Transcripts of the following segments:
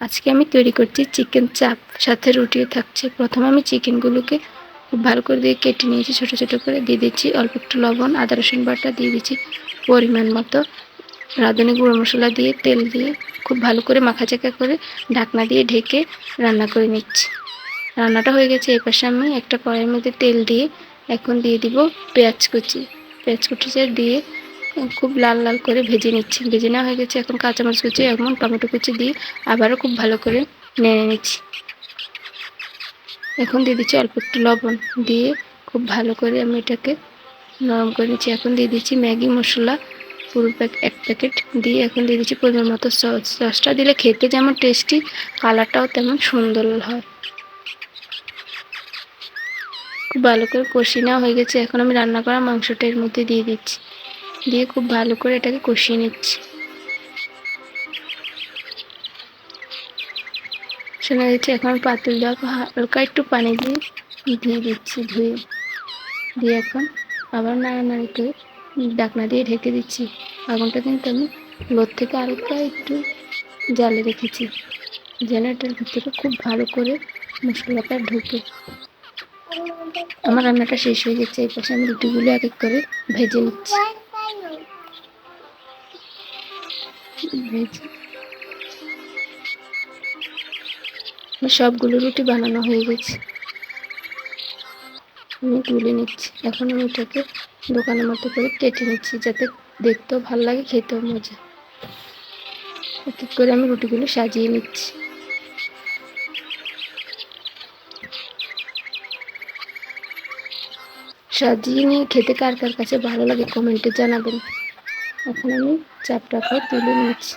আজকে আমি তৈরি করছি চিকেন চাপ, সাথে রুটিও থাকছে। প্রথমে আমি চিকেনগুলোকে খুব ভালো করে দিয়ে কেটে নিয়েছি, ছোটো ছোটো করে। দিয়ে দিচ্ছি অল্প একটু লবণ, আদা, রসুন বাটা, দিয়ে দিচ্ছি পরিমাণ মতো। রাঁধুনি গুঁড়ো মশলা দিয়ে, তেল দিয়ে খুব ভালো করে মাখাচাকা করে ঢাকনা দিয়ে ঢেকে রান্না করে নিচ্ছি। রান্নাটা হয়ে গেছে এই পাশে আমি একটা কড়াইয়ের মধ্যে তেল দিয়ে এখন দিয়ে দিব পেঁয়াজ কুচি। পেঁয়াজ কুচিটা দিয়ে খুব লাল লাল করে ভেজে নিচ্ছি। ভেজে নেওয়া হয়ে গেছে। এখন কাঁচামরিচ কুচি এবং টমেটো কুচি দিয়ে আবারও খুব ভালো করে নেড়ে নিচ্ছি। এখন দিয়ে দিচ্ছি অল্প একটু লবণ দিয়ে খুব ভালো করে আমি এটাকে নরম করে নিচ্ছি। এখন দিয়ে দিচ্ছি ম্যাগি মশলা পুরো প্যাক, এক প্যাকেট দিয়ে এখন দিয়ে দিচ্ছি পরিমাণ মতো সস। সসটা দিলে খেতে যেমন টেস্টি, কালারটাও তেমন সুন্দর হয়। খুব ভালো করে কষিয়ে নেওয়া হয়ে গেছে। এখন আমি রান্না করা মাংসটা এর মধ্যে দিয়ে দিচ্ছি। দিয়ে খুব ভালো করে এটাকে কষিয়ে নিচ্ছি। শোনা যাচ্ছে এখন পাতিল দেওয়া হালকা একটু পানি দিয়ে ধুয়ে দিচ্ছি, ধুয়ে। দিয়ে এখন আবার নাড়ানাড়ি করে ডাকনা দিয়ে ঢেকে দিচ্ছি। আগুনটা কিন্তু আমি লোদ থেকে হালকা একটু জালে রেখেছি, যেন এটার ভিতরে খুব ভালো করে মশলাটা ঢুকে। আমার রান্নাটা শেষ হয়ে গেছে, এই পাশে আমি রুটিগুলো এক এক করে ভেজে নিচ্ছি। সবগুলো রুটি বানানো হয়ে গেছে। আমি তুলে নিচ্ছি। এখন আমি এটাকে দোকানের মতো করে কেটে নিচ্ছি যাতে দেখতেও ভালো লাগে, খেতেও মজা। এক এক করে আমি রুটিগুলো সাজিয়ে নিচ্ছি। সাজিয়ে নিয়ে খেতে কার কার কাছে ভালো লাগে কমেন্টে জানাবেন। এখন আমি চাপটাকে তুলে নিচ্ছি।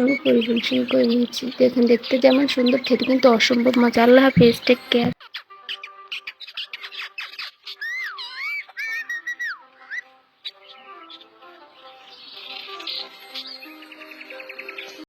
আমি পরিবেশন করে নিয়েছি দেখুন দেখতে যেমন সুন্দর, খেতে কিন্তু অসম্ভব মজা। আল্লাহ হাফেজ টেক কেয়ার